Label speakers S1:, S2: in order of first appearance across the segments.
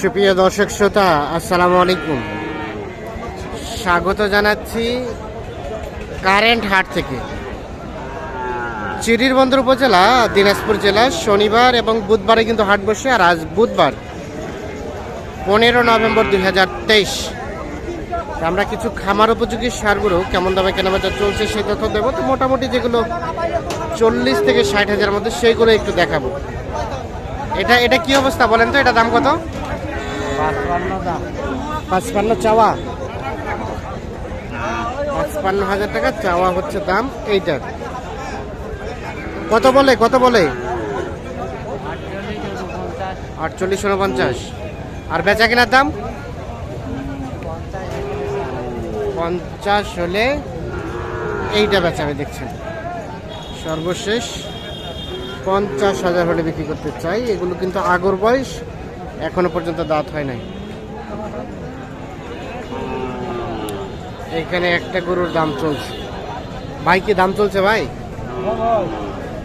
S1: সুপ্রিয় দর্শক শ্রোতা, আসসালামু আলাইকুম। স্বাগত জানাচ্ছি কারেন্ট হাট থেকে। চিরিরবন্দর উপজেলা, দিনাজপুর জেলা, শনিবার এবং বুধবারে কিন্তু হাট বসে, আর আজ বুধবার, পনেরো নভেম্বর দুই হাজার তেইশ। আমরা কিছু খামার উপযোগী সারগুলো কেমন দামে কেনাবেচা চলছে সেই তথ্য দেবো। তো মোটামুটি যেগুলো চল্লিশ থেকে ষাট হাজারের মধ্যে সেইগুলো একটু দেখাবো। এটা এটা কি অবস্থা বলেন তো? এটা দাম কত? পাঁচপান্ন চাওয়া। পাঁচপান্ন হাজার টাকা চাওয়া হচ্ছে দাম এইটার। কত বলে কত বলে? আটচল্লিশ উনপঞ্চাশ। আর বেচা কেনার দাম? পঞ্চাশ হলে এইটা বেচা বেচাবে দেখছেন। সর্বশেষ পঞ্চাশ হাজার হলে বিক্রি করতে চাই। এগুলো কিন্তু আগর বয়স। এখনও পর্যন্ত দাঁত হয় নাই। এখানে একটা গরুর দাম চলছে। ভাই কি দাম চলছে ভাই?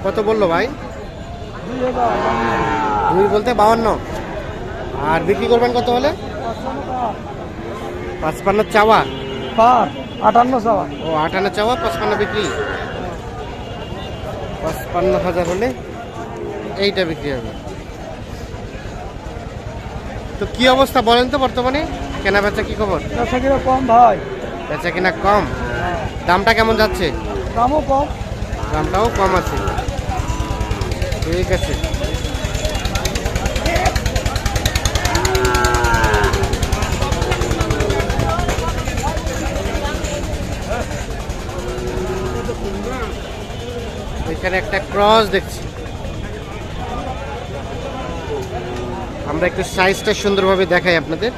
S1: কত বলল ভাই? দুই বলতে বাউান্ন। আর বিক্রি করবেন কত হলে? পাঁচপান্ন চাওয়া?
S2: আটান্ন চাওয়া।
S1: ও আটান্ন চাওয়া পাঁচপান্ন বিক্রি। পাঁচপান্ন হাজার হলে এইটা বিক্রি হবে। তো কি অবস্থা বলেন তো বর্তমানে? কেনা বেচা কি খবর?
S2: ব্যবসা কিনা কম ভাই।
S1: বেচা কিনা কম? দামটা কেমন যাচ্ছে?
S2: দামও কম।
S1: দামটাও কম আছে। ঠিক আছে। এখানে একটা ক্রস দেখছি। আমরা একটু সাইজটা সুন্দরভাবে দেখাই আপনাদের।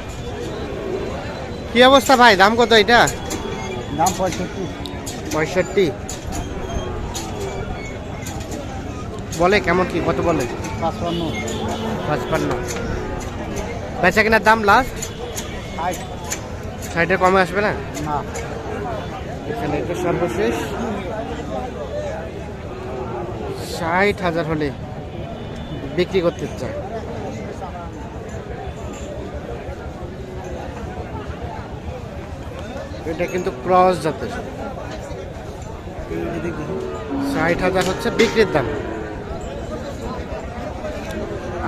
S1: কি অবস্থা ভাই? দাম কত এটা?
S2: দাম পঁয়ষট্টি।
S1: পঁয়ষট্টি। বলে কেমন কি? কত বলে?
S2: পাঁচপান্ন।
S1: পাঁচপান্ন। বেচা কেনার দাম লাস্ট সাইডে কমে আসবে না?
S2: না।
S1: এখানে এটা সর্বশেষ। ষাট হাজার হলে বিক্রি করতে চায়। এটা কিন্তু ক্রস জাতের। ষাট হাজার হচ্ছে বিক্রির দাম।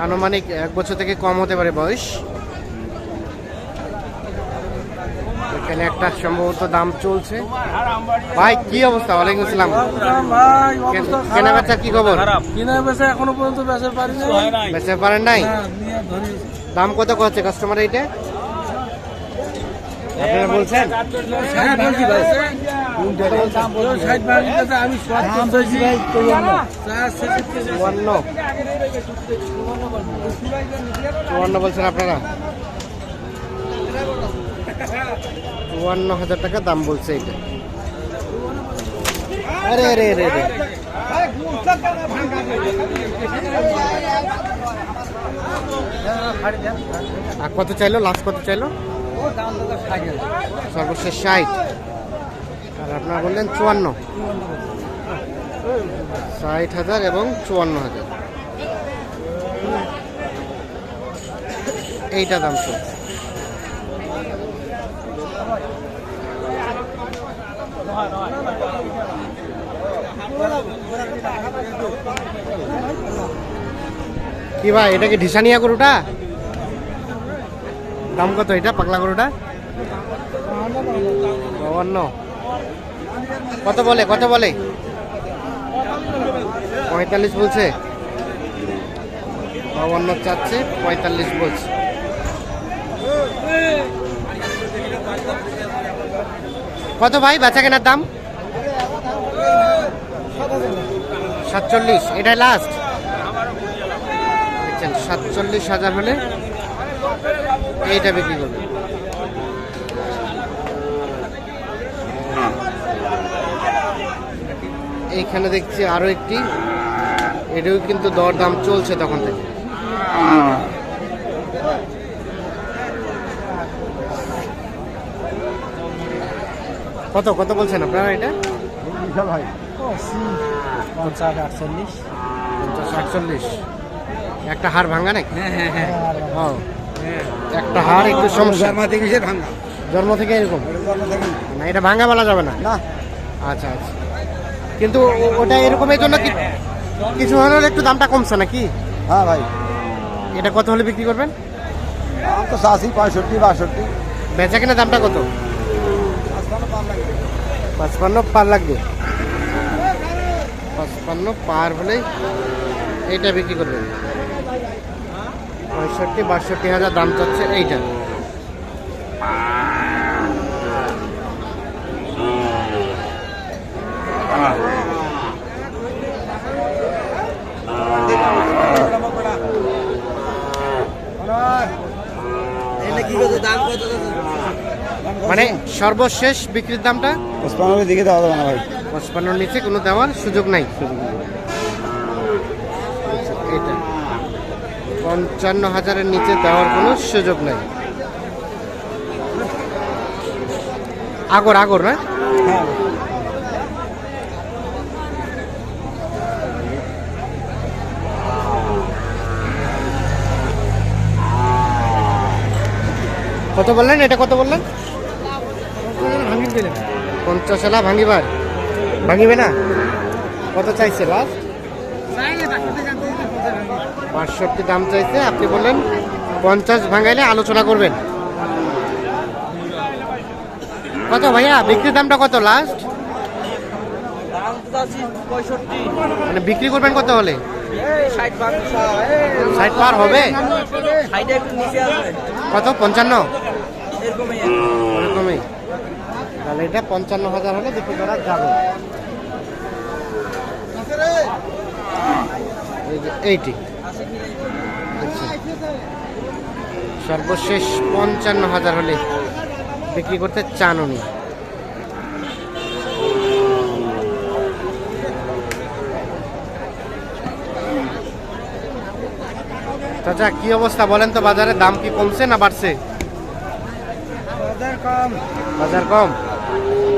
S1: আনুমানিক এক বছর থেকে কম হতে পারে বয়স। এখানে একটা সম্ভবত দাম চলছে। ভাই কি অবস্থা? ওয়ালাইকুম আসসালাম। কেনা বেচা কি খবর?
S2: কিনা বেচা এখনও পর্যন্ত বেচা পারি
S1: বেচা পারেন নাই?
S2: হ্যাঁ,
S1: দাম কত করছে কাস্টমার এইটা আপনারা বলছেন?
S2: আমি
S1: চুয়ান্ন চুয়ান্ন বলছেন আপনারা? চুয়ান্ন হাজার টাকা দাম বলছে এটা। আরে আরে আরে আরে। কত চাইলো? লাস্ট কত চাইলো? সর্বশেষ ষাট। আর আপনারা বললেন চুয়ান্ন। ষাট হাজার এবং চুয়ান্ন হাজার। এইটা দাম তো। কি ভাই, এটা কি ঢিসানিয়া গরুটা? দাম কত এটা, পাগলা গরুটা বাবান্ন কত বলে কত বলে? পঁয়তাল্লিশ বলছে। বাবান্ন চাচ্ছে, পঁয়তাল্লিশ বলছে। কত ভাই, বেচা কেনার দাম? সাতচল্লিশ, এটাই লাস্ট সাতচল্লিশ হাজার হলে এইটা বিক্রি করবে। এইখানে দেখছি আরও একটি। এটাও কিন্তু দর দাম চলছে তখন থেকে। কত কত বলছেন আপনারা এটা?
S2: বিশাল ভাই। পঞ্চাশ আটচল্লিশ।
S1: পঞ্চাশ আটচল্লিশ। একটা হাড় ভাঙা নাকি?
S2: হ্যাঁ হ্যাঁ হ্যাঁ।
S1: ও। একটা হাড় একটু সমস্যা।
S2: ভাঙা।
S1: জন্ম থেকে এরকম? না এটা ভাঙা বলা যাবে না?
S2: না।
S1: আচ্ছা আচ্ছা। কিন্তু ওটা এরকম এই জন্য কিছু হলে একটু দামটা কমছে নাকি?
S2: হ্যাঁ ভাই।
S1: এটা কত হলে বিক্রি করবেন?
S2: দাম তো আশি পঁয়ষট্টি বাষট্টি।
S1: বেচা কিনা দামটা কত? পাঁচপান্ন পার লাগবে? পাঁচপান্ন পার হলেই এইটা বিক্রি করবেন। পঁয়ষট্টি বাষট্টি হাজার দাম চাচ্ছে এইটা। মানে সর্বশেষ বিক্রির দামটা?
S2: পঁচপান্ন দিকে দেওয়া যাবে না ভাই।
S1: পঁচপান্নর নিচে কোনো দেওয়ার সুযোগ নাই। আচ্ছা, এটা পঞ্চান্ন হাজারের নিচে দেওয়ার কোনো সুযোগ নাই। আগর আগর না? কত বললেন? এটা কত বললেন? পঞ্চাশ এলা ভাঙিবার। ভাঙিবে না? কত চাইছে লাস্ট? বাষট্টি দাম চাইছে। আপনি বললেন পঞ্চাশ ভাঙাইলে আলোচনা করবেন। কত ভাইয়া? বিক্রির দামটা কত লাস্ট মানে বিক্রি করবেন কত হলে?
S3: ষাট
S1: পার হবে? কত? পঞ্চান্ন?
S3: এরকমই
S1: তাহলে এটা পঞ্চান্ন হাজার হলে বিক্রি করা যাবে। এই এইটি। সর্বশেষ পঞ্চান্ন হাজার হলে বিক্রি করতে চান উনি। চাচা কি অবস্থা বলেন তো বাজারে দাম কি কমছে না বাড়ছে?
S2: বাজার কম।
S1: বাজার কম?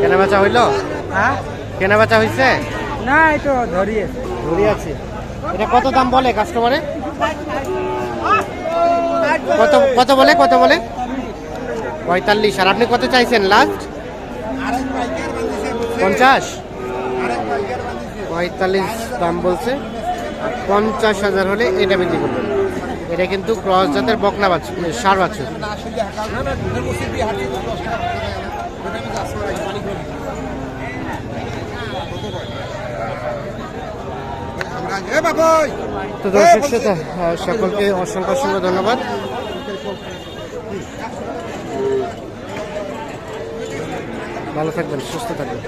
S1: কেনা বেচা হইল?
S2: হ্যাঁ?
S1: কেনা বেচা হইছে?
S2: না এই তো ধরিয়ে।
S1: ধরে আছে। এটা কত দাম বলে কাস্টমারে কত কত বলে কত বলে? পঁয়তাল্লিশ। আর আপনি কত চাইছেন লাস্ট পঞ্চাশ? পঁয়তাল্লিশ দাম বলছে। পঞ্চাশ হাজার হলে এটা বিক্রি করবেন। এটা কিন্তু ক্রস জাতের বকনা বাছুর সার বাছুর। তো দর্শক শ্রোতা, সকলকে অসংখ্য অসংখ্য ধন্যবাদ। ভালো থাকবেন সুস্থ থাকবেন।